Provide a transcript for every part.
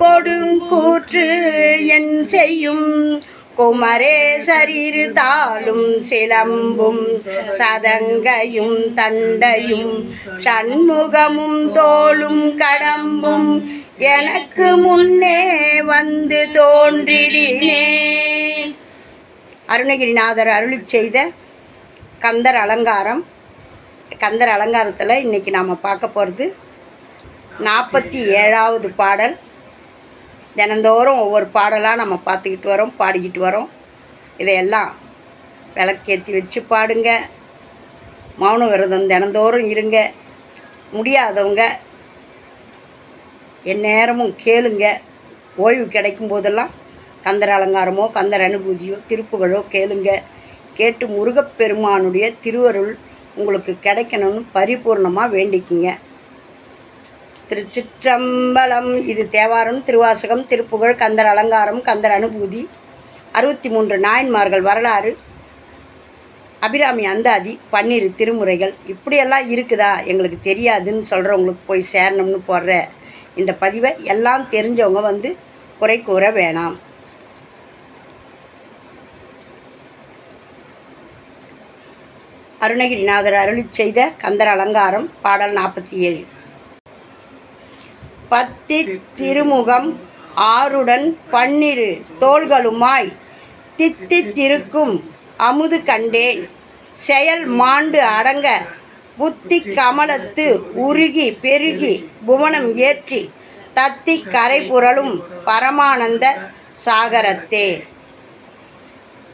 கொடுங்கூற்று என் செய்யும். குமரேசரிரு தாளும் சிலம்பும் சதங்கையும் தண்டையும் சண்முகமும் தோளும் கடம்பும் எனக்கு முன்னே வந்து தோன்றிடினே. அருணகிரிநாதர் அருளி செய்த கந்தர் அலங்காரம். கந்தர் அலங்காரத்தில் இன்றைக்கி நாம் பார்க்க போகிறது நாற்பத்தி ஏழாவது பாடல். தினந்தோறும் ஒவ்வொரு பாடலாக நம்ம பார்த்துக்கிட்டு வரோம் பாடிக்கிட்டு வரோம். இதையெல்லாம் விளக்கேற்றி வச்சு பாடுங்க. மௌன விரதம் தினந்தோறும் இருங்க. முடியாதவங்க எந்நேரமும் கேளுங்க. ஓய்வு கிடைக்கும் போதெல்லாம் கந்தர் அலங்காரமோ கந்தர் அனுபூதியோ திருப்புகழோ கேளுங்க. கேட்டு முருகப்பெருமானுடைய திருவருள் உங்களுக்கு கிடைக்கணும்னு பரிபூர்ணமாக வேண்டிக்குங்க. திருச்சிற்றம்பலம். இது தேவாரம் திருவாசகம் திருப்புகழ் கந்தர் அலங்காரம் கந்தர் அனுபூதி. அறுபத்தி மூன்று நாயன்மார்கள் வரலாறு. அபிராமி அந்தாதி பன்னிரு திருமுறைகள். இப்படியெல்லாம் இருக்குதா? எங்களுக்கு தெரியாதுன்னு சொல்கிறவங்களுக்கு போய் சேரணும்னு போடுற இந்த பதிவை எல்லாம் தெரிஞ்சவங்க வந்து குறை கூற வேணாம். அருணகிரிநாதர் அருளி செய்த கந்தர் அலங்காரம் பாடல் நாற்பத்தி ஏழு. பத்தி திருமுகம் ஆறுடன் பன்னிரு தோள்களுமாய் தித்தித்திருக்கும் அமுது கண்டேன். செயல் மாண்டு அடங்க புத்தி கமலத்து உருகி பெருகி புவனம் ஏற்றி தத்தி கரை புரளும் பரமானந்த சாகரத்தே.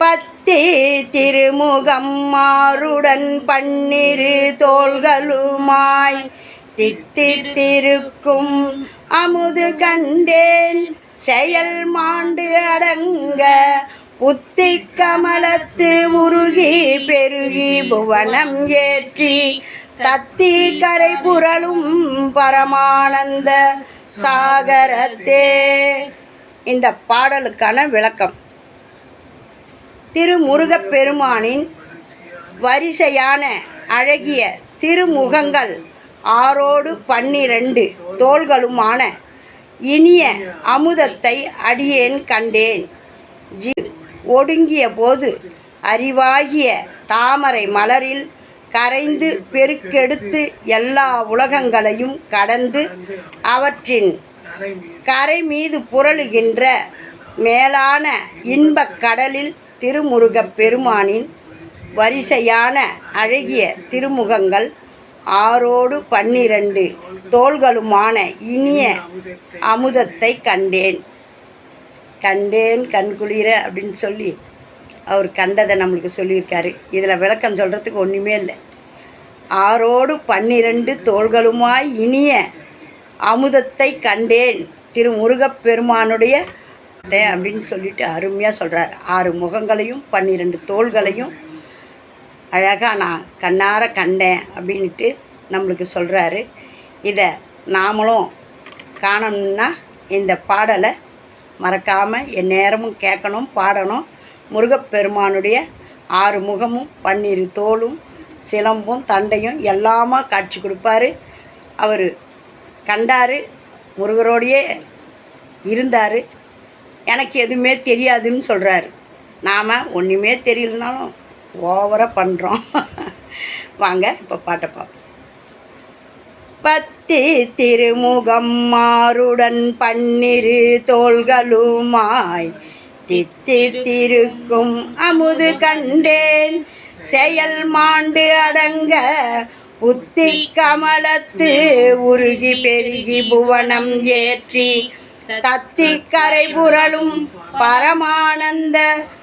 பத்தி திருமுகம் மாறுடன் பன்னிரு தோள்களுமாய் தித்தித்திருக்கும் அமுது கண்டேன். செயல் மாண்டு அடங்க புத்தி கமலத்து உருகி பெருகி புவனம் ஏற்றி தத்தி கரை புரளும் பரமானந்த சாகரத்தே. இந்த பாடலுக்கான விளக்கம். திருமுருகப் பெருமானின் வரிசையான அழகிய திருமுகங்கள் ஆறோடு பன்னிரண்டு தோள்களுமான இனிய அமுதத்தை அடியேன் கண்டேன். ஜி ஒடுங்கிய போது அறிவாகிய தாமரை மலரில் கரைந்து பெருக்கெடுத்து எல்லா உலகங்களையும் கடந்து அவற்றின் கரை மீது புரளுகின்ற மேலான இன்பக் கடலில் திருமுருகப் பெருமானின் வரிசையான அழகிய திருமுகங்கள் ஆறோடு பன்னிரண்டு தோள்களுமான இனிய அமுதத்தை கண்டேன். கண்டேன் கண்குளிர அப்படின்னு சொல்லி அவர் கண்டதை நம்மளுக்கு சொல்லியிருக்காரு. இதில் விளக்கம் சொல்கிறதுக்கு ஒன்றுமே இல்லை. ஆறோடு பன்னிரண்டு தோள்களுமாய் இனிய அமுதத்தை கண்டேன். திரு முருகப்பெருமானுடைய அப்படின்னு சொல்லிட்டு அருமையாக சொல்கிறார் ஆறு முகங்களையும் பன்னிரெண்டு தோள்களையும் அழகாக நான் கண்ணார கண்டேன் அப்படின்ட்டு நம்மளுக்கு சொல்கிறாரு இதை நாமளும் காணணும்னா இந்த பாடலை மறக்காமல் எந்நேரமும் கேட்கணும் பாடணும். முருகப்பெருமானுடைய ஆறு முகமும் பன்னிரு தோளும் சிலம்பும் தண்டையும் எல்லாமா காட்சி கொடுப்பாரு. அவர் கண்டார் முருகரோடையே இருந்தார். எனக்கு எதுவுமே தெரியாதுன்னு சொல்கிறாரு நாம் ஒன்றுமே தெரியலனாலும் ஓவராக பண்ணுறோம் வாங்க இப்போ பாட்டை பார்ப்போம். பத்தி திருமுகம் மாறுடன் பன்னிரு தோள்களுமாய் தித்தித்திருக்கும் அமுது கண்டேன். செயல் மாண்டு அடங்க புத்தி கமலத்து உருகி பெருகி புவனம் ஏற்றி தத்தி கரை புரளும் பரமானந்த